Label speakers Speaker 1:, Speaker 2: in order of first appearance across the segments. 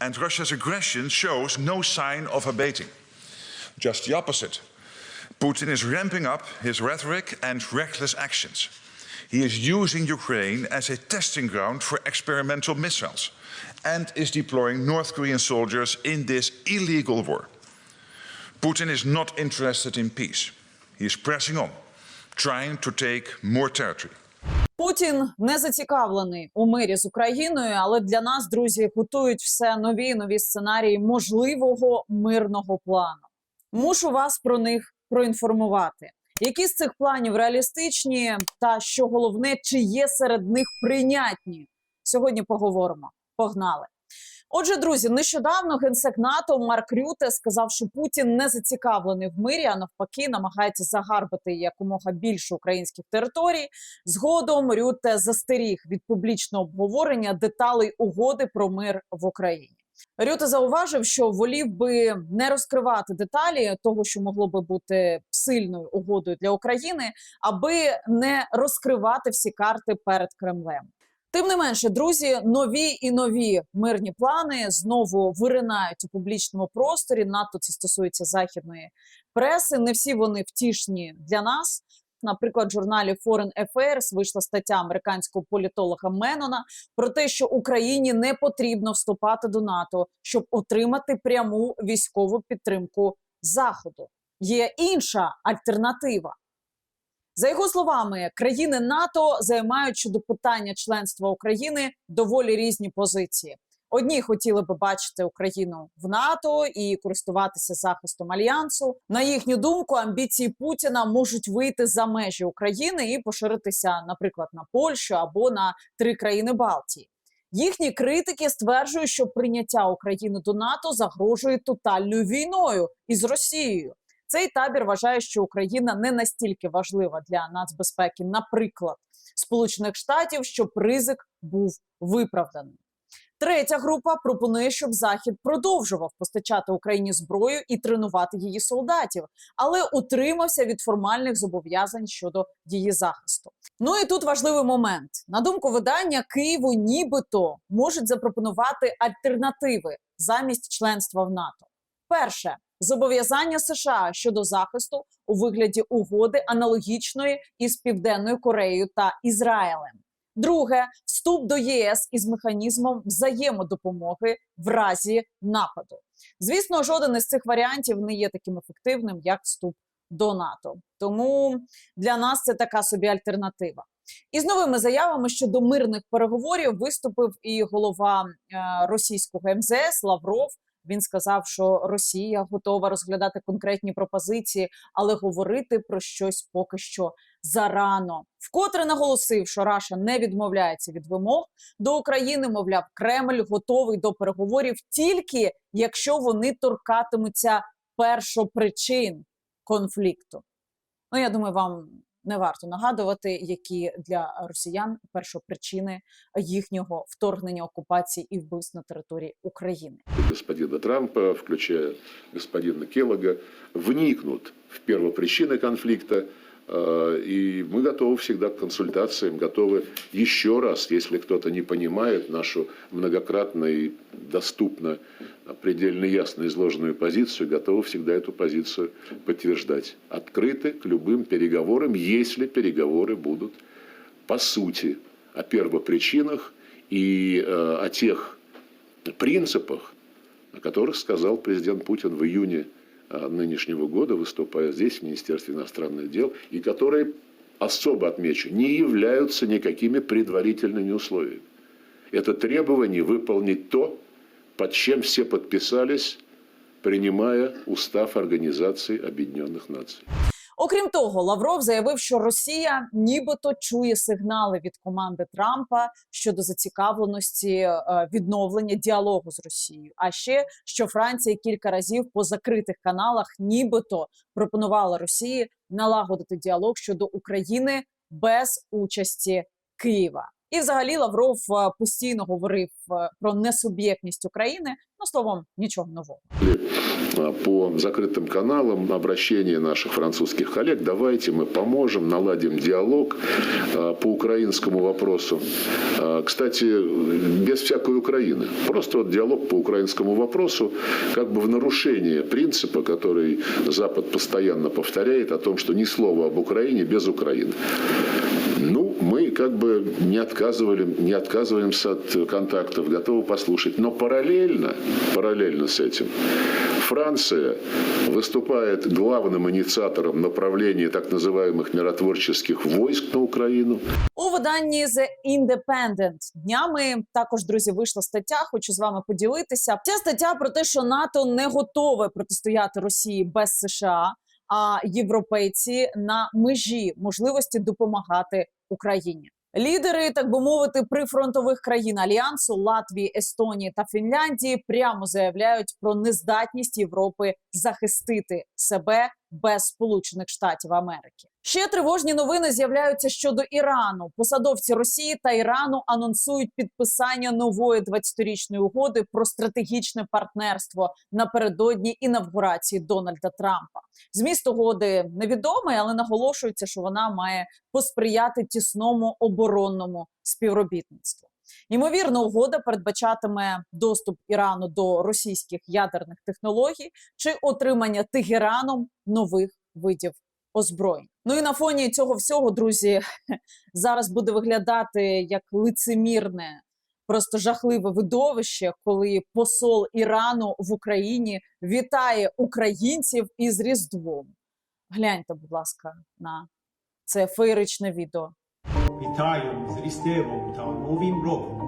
Speaker 1: And Russia's aggression shows no sign of abating. Just the opposite. Putin is ramping up his rhetoric and reckless actions. He is using Ukraine as a testing ground for experimental missiles and is deploying North Korean soldiers in this illegal war. Putin is not interested in peace. He is pressing on, trying to take more territory.
Speaker 2: Путін не зацікавлений у мирі з Україною, але для нас, друзі, готують все нові і нові сценарії можливого мирного плану. Мушу вас про них проінформувати. Які з цих планів реалістичні, та що головне, чи є серед них прийнятні? Сьогодні поговоримо. Погнали. Отже, друзі, нещодавно генсек НАТО Марк Рюте сказав, що Путін не зацікавлений в мирі, а навпаки, намагається загарбати якомога більше українських територій. Згодом Рюте застеріг від публічного обговорення деталей угоди про мир в Україні. Рюте зауважив, що волів би не розкривати деталі того, що могло би бути сильною угодою для України, аби не розкривати всі карти перед Кремлем. Тим не менше, друзі, нові і нові мирні плани знову виринають у публічному просторі. Надто це стосується західної преси. Не всі вони втішні для нас. Наприклад, в журналі Foreign Affairs вийшла стаття американського політолога Менона про те, що Україні не потрібно вступати до НАТО, щоб отримати пряму військову підтримку Заходу. Є інша альтернатива. За його словами, країни НАТО займають щодо питання членства України доволі різні позиції. Одні хотіли би бачити Україну в НАТО і користуватися захистом альянсу. На їхню думку, амбіції Путіна можуть вийти за межі України і поширитися, наприклад, на Польщу або на три країни Балтії. Їхні критики стверджують, що прийняття України до НАТО загрожує тотальною війною із Росією. Цей табір вважає, що Україна не настільки важлива для нацбезпеки, наприклад, Сполучених Штатів, щоб ризик був виправданий. Третя група пропонує, щоб Захід продовжував постачати Україні зброю і тренувати її солдатів, але утримався від формальних зобов'язань щодо її захисту. Ну і тут важливий момент. На думку видання, Києву нібито можуть запропонувати альтернативи замість членства в НАТО. Перше зобов'язання США щодо захисту у вигляді угоди аналогічної із Південною Кореєю та Ізраїлем. Друге вступ до ЄС із механізмом взаємодопомоги в разі нападу. Звісно, жоден із цих варіантів не є таким ефективним, як вступ до НАТО. Тому для нас це така собі альтернатива. І з новими заявами щодо мирних переговорів виступив і голова е, російського МЗС Лавров. Він сказав, що Росія готова розглядати конкретні пропозиції, але говорити про щось поки що зарано. Вкотре наголосив, що Раша не відмовляється від вимог до України. Мовляв, Кремль готовий до переговорів тільки якщо вони торкатимуться першопричин конфлікту. Ну я думаю, вам не варто нагадувати, які для росіян першопричини їхнього вторгнення окупації і вбивств на території України.
Speaker 3: господина Трампа, включая господина Келлога, вникнут в первопричины конфликта, э, и мы готовы всегда к консультациям, готовы еще раз, если кто-то не понимает нашу многократно и доступно, предельно ясно изложенную позицию, готовы всегда эту позицию подтверждать. Открыты к любым переговорам, если переговоры будут по сути о первопричинах и э, о тех принципах, о которых сказал президент Путин в июне а, нынешнего года, выступая здесь, в Министерстве иностранных дел, и которые, особо отмечу, не являются никакими предварительными условиями. Это требование выполнить то, под чем все подписались, принимая устав Организации Объединенных Наций.
Speaker 2: Окрім того, Лавров заявив, що Росія нібито чує сигнали від команди Трампа щодо зацікавленості е, відновлення діалогу з Росією. А ще що Франція кілька разів по закритих каналах, нібито пропонувала Росії налагодити діалог щодо України без участі Києва. І, взагалі, Лавров е, постійно говорив е, про несуб'єктність України. Ну словом, нічого нового.
Speaker 3: А, по закрытым каналам обращения наших французских коллег. Давайте мы поможем, наладим диалог а, по украинскому вопросу. А, Кстати, без всякой Украины. Просто вот диалог по украинскому вопросу как бы в нарушение принципа, который Запад постоянно повторяет о том, что ни слова об Украине без Украины. Ну, мы как бы не отказывали, не отказываемся от контактов, готовы послушать. Но параллельно, параллельно с этим, Франция выступает главным инициатором направления так называемых миротворческих войск на Украину.
Speaker 2: У виданні The Independent днями також друзі вийшла стаття. Хочу з вами поділитися. Ця стаття про те, що НАТО не готове протистояти Росії без США, а європейці на межі можливості допомагати Україні. Лідери, так би мовити, прифронтових країн альянсу Латвії, Естонії та Фінляндії прямо заявляють про нездатність Європи захистити себе без Сполучених Штатів Америки. Ще тривожні новини з'являються щодо Ірану. Посадовці Росії та Ірану анонсують підписання нової 20-річної угоди про стратегічне партнерство напередодні інавгурації Дональда Трампа. Зміст угоди невідомий, але наголошується, що вона має посприяти тісному оборонному співробітництву. Ймовірно, угода передбачатиме доступ Ірану до російських ядерних технологій чи отримання Тегераном нових видів озброєнь. Ну і на фоні цього всього, друзі, зараз буде виглядати як лицемірне, просто жахливе видовище, коли посол Ірану в Україні вітає українців із Різдвом. Гляньте, будь ласка, на це феєричне відео.
Speaker 4: Вітаю з Різдвом та Новим роком.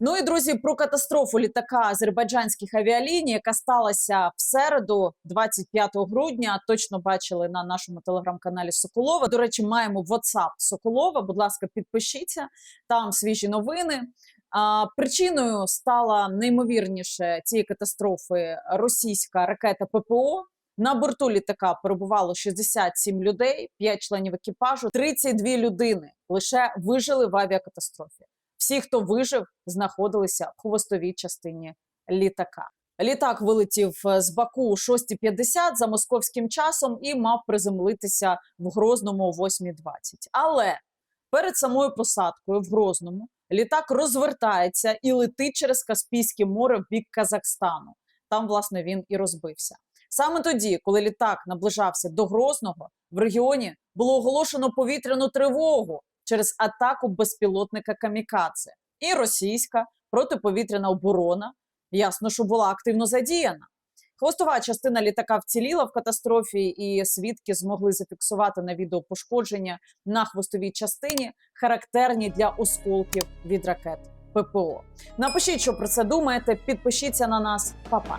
Speaker 2: Ну і друзі, про катастрофу літака азербайджанських авіаліній, яка сталася в середу, 25 грудня. Точно бачили на нашому телеграм-каналі Соколова. До речі, маємо WhatsApp Соколова. Будь ласка, підпишіться там свіжі новини. А, причиною стала неймовірніше цієї катастрофи російська ракета ППО. На борту літака перебувало 67 людей, 5 членів екіпажу, 32 людини лише вижили в авіакатастрофі. Всі, хто вижив, знаходилися в хвостовій частині літака. Літак вилетів е, з Баку о 6.50 за московським часом і мав приземлитися в Грозному о 8.20. Але перед самою посадкою в Грозному літак розвертається і летить через Каспійське море в бік Казахстану. Там, власне, він і розбився. Саме тоді, коли літак наближався до Грозного, в регіоні було оголошено повітряну тривогу через атаку безпілотника Камікадзе. І російська протиповітряна оборона, ясно, що була активно задіяна. Хвостова частина літака вціліла в катастрофі, і свідки змогли зафіксувати на відео пошкодження на хвостовій частині, характерні для осколків від ракет ППО. Напишіть, що про це думаєте. Підпишіться на нас, Па-па!